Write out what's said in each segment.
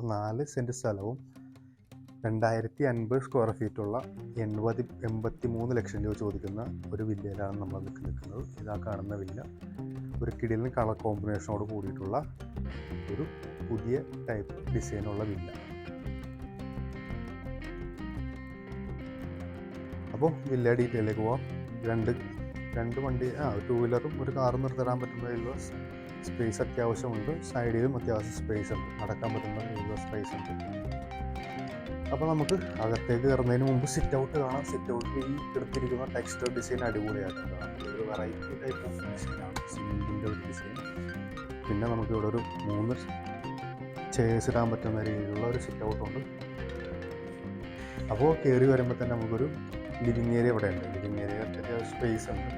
നാല് സെന്റ് സ്ഥലവും രണ്ടായിരത്തി അൻപത് സ്ക്വയർ ഫീറ്റുള്ള എൺപത് എൺപത്തി മൂന്ന് ലക്ഷം രൂപ ചോദിക്കുന്ന ഒരു വില്ലയിലാണ് നമ്മൾ നിൽക്ക് നിൽക്കുന്നത്. ഇതാ കാണുന്ന വില്ല. ഒരു കിടിലിന് കളർ കോമ്പിനേഷനോട് കൂടിയിട്ടുള്ള ഒരു പുതിയ ടൈപ്പ് ഡിസൈനുള്ള വില്ല. അപ്പോൾ വില്ല ഡീറ്റെയിലേക്ക് പോവാം. രണ്ട് രണ്ട് വണ്ടി ആ ടൂ വീലറും ഒരു കാറും നിർത്തിടാൻ പറ്റുന്ന രീതിയിലുള്ള സ്പേസ് അത്യാവശ്യമുണ്ട്. സൈഡിലും അത്യാവശ്യം സ്പേസ് ഉണ്ട്. നടക്കാൻ പറ്റുന്ന രീതിയിലുള്ള സ്പേസ് ഉണ്ട്. അപ്പോൾ നമുക്ക് അകത്തേക്ക് കയറുന്നതിന് മുമ്പ് സിറ്റ് ഔട്ട് കാണാം. സിറ്റ് ഔട്ടിൽ ഈ എടുത്തിരിക്കുന്ന ടെക്സ്റ്റർ ഡിസൈൻ അടിപൊളിയായിട്ടുണ്ട് ഒരു വെറൈറ്റി ടൈപ്പ് ഓഫ് ഡിസൈനാണ് സിമെന്റിന്റെ ഒരു ഡിസൈൻ പിന്നെ നമുക്ക് ഇവിടെ ഒരു മൂന്ന് ചെയർസ് ഇടാൻ പറ്റുന്ന രീതിയിലുള്ള ഒരു സിറ്റ് ഔട്ട് ഉണ്ട്. അപ്പോൾ കയറി വരുമ്പോൾ തന്നെ നമുക്കൊരു ലിവിങ് ഏരിയ ഇവിടെ ഉണ്ട് ലിവിങ് ഏരിയ സ്പേസ് ഉണ്ട്.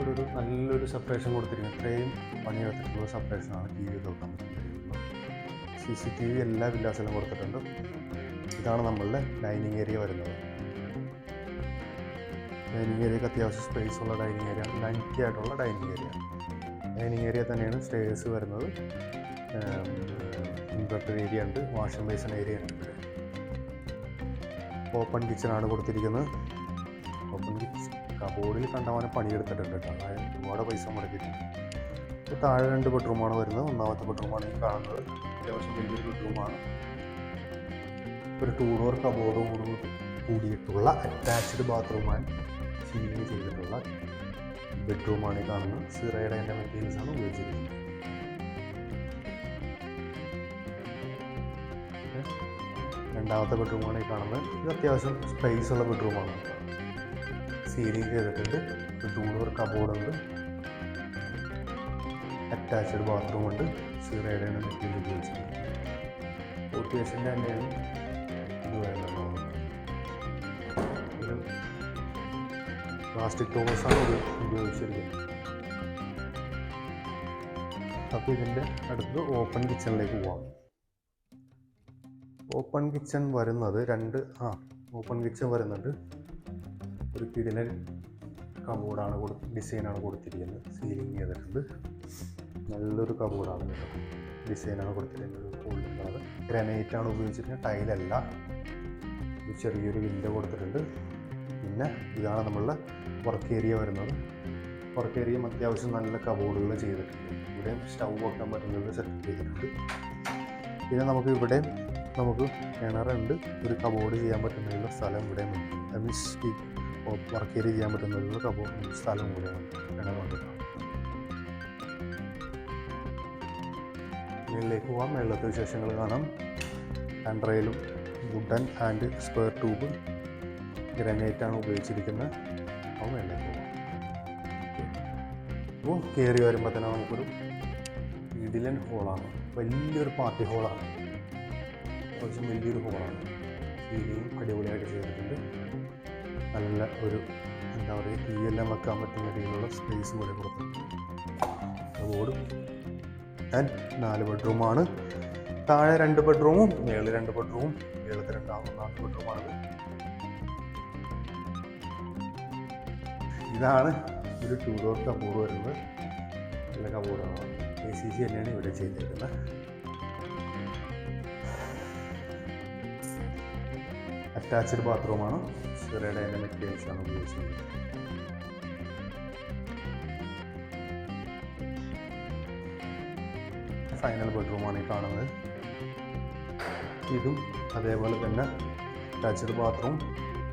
ഒരു നല്ലൊരു സെപ്പറേഷൻ കൊടുത്തിരിക്കുന്നത് ഇത്രയും പണിയെടുത്തിട്ടുള്ള സെപ്പറേഷനാണ് ടി വി നോക്കാൻ പറ്റുന്നത് സി സി ടി വി എല്ലാ വില്ലാസിലും കൊടുത്തിട്ടുണ്ട്. ഇതാണ് നമ്മളുടെ ഡൈനിങ് ഏരിയ വരുന്നത്. ഡൈനിങ് ഏരിയക്ക് അത്യാവശ്യം സ്പേസ് ഉള്ള ഡൈനിങ് ഏരിയ ലൈറ്റി ആയിട്ടുള്ള ഡൈനിങ് ഏരിയ ഡൈനിങ് ഏരിയ തന്നെയാണ് സ്റ്റേഴ്സ് വരുന്നത്. ഇൻവെർട്ടർ ഏരിയ ഉണ്ട് വാഷിംഗ് ബേസിൻ ഏരിയ ഉണ്ട് ഓപ്പൺ ആണ് കൊടുത്തിരിക്കുന്നത്. ഓപ്പൺ കിച്ചൺ കബോർഡിൽ കണ്ടവനെ പണിയെടുത്തിട്ടുണ്ട് കേട്ടോ. അതായത് ഒരുപാട് പൈസ മുടക്കിയിട്ടുണ്ട് താഴെ രണ്ട് ബെഡ്റൂമാണ് വരുന്നത്. ഒന്നാമത്തെ ബെഡ്റൂമാണ് ഈ കാണുന്നത്. അത്യാവശ്യം വലിയൊരു ബെഡ്റൂമാണ്. ഒരു ടൂ ഡോർ കബോർഡും കൂടി കൂടിയിട്ടുള്ള അറ്റാച്ച്ഡ് ബാത്റൂമാണ് സീലിംഗ് ചെയ്തിട്ടുള്ള ബെഡ്റൂമാണ് ഈ കാണുന്നത്. സിറയുടെ എന്റെ മെറ്റീരിയൽസ് ആണ് ഉപയോഗിച്ചിരിക്കുന്നത്. രണ്ടാമത്തെ ബെഡ്റൂമാണ് ഈ കാണുന്നത്. ഇത് അത്യാവശ്യം സ്പേസ് ഉള്ള ബെഡ്റൂമാണ് സീലിംഗ് ചെയ്തിട്ടുണ്ട്. ഒരു ടൂ ഡോർ കബോർഡ് ഉണ്ട്. അറ്റാച്ച്ഡ് ബാത്റൂം ഉണ്ട്. സീറേഡാണ് മെറ്റീരിയൽ ഉപയോഗിച്ചിട്ടുണ്ട് ഓട്ടിയേഷന്റെ തന്നെയാണ്. ഇത് വേണ്ടത് ഒരു പ്ലാസ്റ്റിക് ടോസാണ് ഇത് ഉപയോഗിച്ചിരിക്കുന്നത്. അപ്പോൾ ഇതിന്റെ അടുത്ത് ഓപ്പൺ കിച്ചണിലേക്ക് പോവാം. ഓപ്പൺ കിച്ചൺ വരുന്നത് രണ്ട് ആ ഓപ്പൺ കിച്ചൺ വരുന്നുണ്ട്. ഒരു കിടിലൻ കബോർഡാണ് കൊടു ഡിസൈനാണ് കൊടുത്തിരിക്കുന്നത്. സീലിംഗ് ചെയ്തിട്ടുണ്ട്. നല്ലൊരു കബോർഡാണ് ഡിസൈനാണ് കൊടുത്തിരിക്കുന്നത്. ഗോൾഡൻ കളർ ഗ്രാനൈറ്റ് ആണ് ഉപയോഗിച്ചിരിക്കുന്നത്. ടൈലല്ല ഒരു ചെറിയൊരു വിൻഡോ കൊടുത്തിട്ടുണ്ട്. പിന്നെ ഇതാണ് നമ്മളുടെ വർക്ക് ഏരിയ വരുന്നത്. വർക്ക് ഏരിയയും അത്യാവശ്യം നല്ല കബോർഡുകൾ ചെയ്തിട്ടുണ്ട്. ഇവിടെയും സ്റ്റൗ വെക്കാൻ പറ്റുന്നത് സെറ്റ് ചെയ്തിട്ടുണ്ട്. പിന്നെ നമുക്ക് ഇവിടെ നമുക്ക് കിണറുണ്ട്. ഒരു കബോർഡ് ചെയ്യാൻ പറ്റുന്നതിനുള്ള സ്ഥലം ഇവിടെ മീൻസ് വർക്ക് ഏരിയ ചെയ്യാൻ പറ്റുന്നതിനുള്ള അപ്പോൾ സ്ഥലം ഉണ്ട്. കിണറുണ്ട് മേളിലേക്ക് പോകാം മേളത്തെ വിശേഷങ്ങൾ കാണാം. Hand റെയിലും wooden and square tube. Granite ആണ് ഉപയോഗിച്ചിരിക്കുന്നത്. അപ്പോൾ മേളിലേക്ക് പോകാം അപ്പോൾ കയറി വരുമ്പോൾ തന്നെ നമുക്കൊരു ഇഡിലൻ ഹോളാണ്. വലിയൊരു പാർട്ടി ഹോളാണ്. കുറച്ചും വലിയൊരു ഹോളാണ്. സീലിംഗ് അടിപൊളിയായിട്ട് ചെയ്തിട്ടുണ്ട്. നല്ല ഒരു എന്താ പറയുക തീയെല്ലാം വെക്കാൻ പറ്റുന്ന രീതിയിലുള്ള സ്പേസ് കൂടെ കൊടുത്തിട്ടുണ്ട് ബോർഡ് ആൻഡ് നാല് ബെഡ്റൂമാണ് താഴെ രണ്ട് ബെഡ്റൂമും മേളിൽ രണ്ട് ബെഡ്റൂമും മേളത്തെ നാല് ബെഡ്റൂമാണ് ഇതാണ് ഒരു ടൂ ഡോർ കബോർഡ് വരുന്നത്. നല്ല കബോർഡാണ് എ സി സി തന്നെയാണ് ഇവിടെ ചെയ്തിരിക്കുന്നത് അറ്റാച്ച്ഡ് ബാത്റൂമാണ്. ചെറിയ ഡൈനമിക് ടൈൽസ് ആണ് ഉപയോഗിച്ചത് ഫൈനൽ ബെഡ്റൂമാണ് ഈ കാണുന്നത്. ഇതും അതേപോലെ തന്നെ അറ്റാച്ച്ഡ് ബാത്റൂം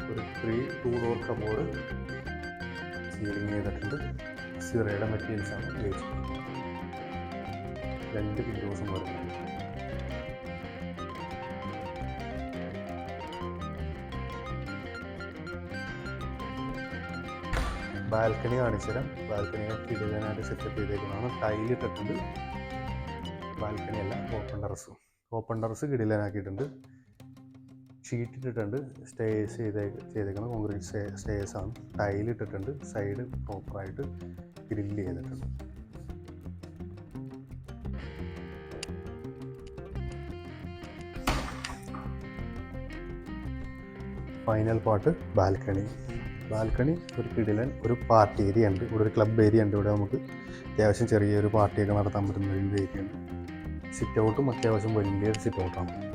ഒരു three two door cupboard ceiling ചെയ്തിട്ടുണ്ട്. സിറയുടെ ആണ് ഉപയോഗിച്ചത് രണ്ട് വിൻഡോസും വരുന്നുണ്ട്. ബാൽക്കണി കാണിച്ചുതരാം. ബാൽക്കണി കിടിലനായിട്ട് സെറ്റപ്പ് ചെയ്തേക്കുന്നതാണ്. ടൈലിട്ടിട്ടുണ്ട് ബാൽക്കണി അല്ല ഓപ്പൺ ടെറസ് ഓപ്പൺ ടെറസ് കിടിലനാക്കിയിട്ടുണ്ട് ഷീറ്റ് ഇട്ടിട്ടുണ്ട്. സ്റ്റേസ് ചെയ്തേ ചെയ്തേക്കുന്നത് കോൺക്രീറ്റ് സ്റ്റേ സ്റ്റേസ് ആണ്. ടൈലിട്ടിട്ടുണ്ട് സൈഡ് പ്രോപ്പറായിട്ട് ഗ്രില്ല് ചെയ്തിട്ടുണ്ട്. Final part balcony. ബാൽക്കണി ഒരു കിടിലൻ ഒരു പാർട്ടി ഏരിയ ഉണ്ട് ഇവിടെ ഒരു ക്ലബ് ഏരിയ ഉണ്ട്. ഇവിടെ നമുക്ക് അത്യാവശ്യം ചെറിയൊരു പാർട്ടിയൊക്കെ നടത്താൻ പറ്റുന്ന ഒരു ഏരിയ ഉണ്ട് സിറ്റ് ഔട്ടും അത്യാവശ്യം വലിയൊരു സിറ്റ് ഔട്ടാണ്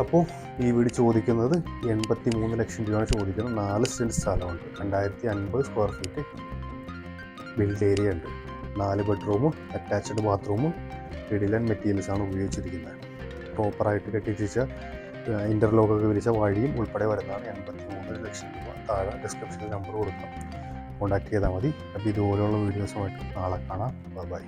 അപ്പോൾ ഈ വീട് ചോദിക്കുന്നത് എൺപത്തി മൂന്ന് ലക്ഷം രൂപയാണ് ചോദിക്കുന്നത്. നാല് സെന്റ് സ്ഥലമുണ്ട്. രണ്ടായിരത്തി അൻപത് സ്ക്വയർ ഫീറ്റ് ബിൽഡ് ഏരിയ ഉണ്ട്. നാല് ബെഡ്റൂമും അറ്റാച്ച്ഡ് ബാത്റൂമും ഇഡിലൻ മെറ്റീരിയൽസാണ് ഉപയോഗിച്ചിരിക്കുന്നത്. പ്രോപ്പറായിട്ട് കെട്ടിച്ചിച്ച ഇന്റർലോക്കൊക്കെ വിരിച്ച വഴിയും ഉൾപ്പെടെ വരുന്നതാണ് എൺപത്തി മൂന്ന് ലക്ഷം രൂപ. താഴെ ഡിസ്ക്രിപ്ഷനിൽ നമ്പർ കൊടുക്കാം. കോൺടാക്ട് ചെയ്താൽ മതി. അപ്പോൾ ഇതുപോലെയുള്ള വീഡിയോസുമായിട്ട് നാളെ കാണാം. ബൈ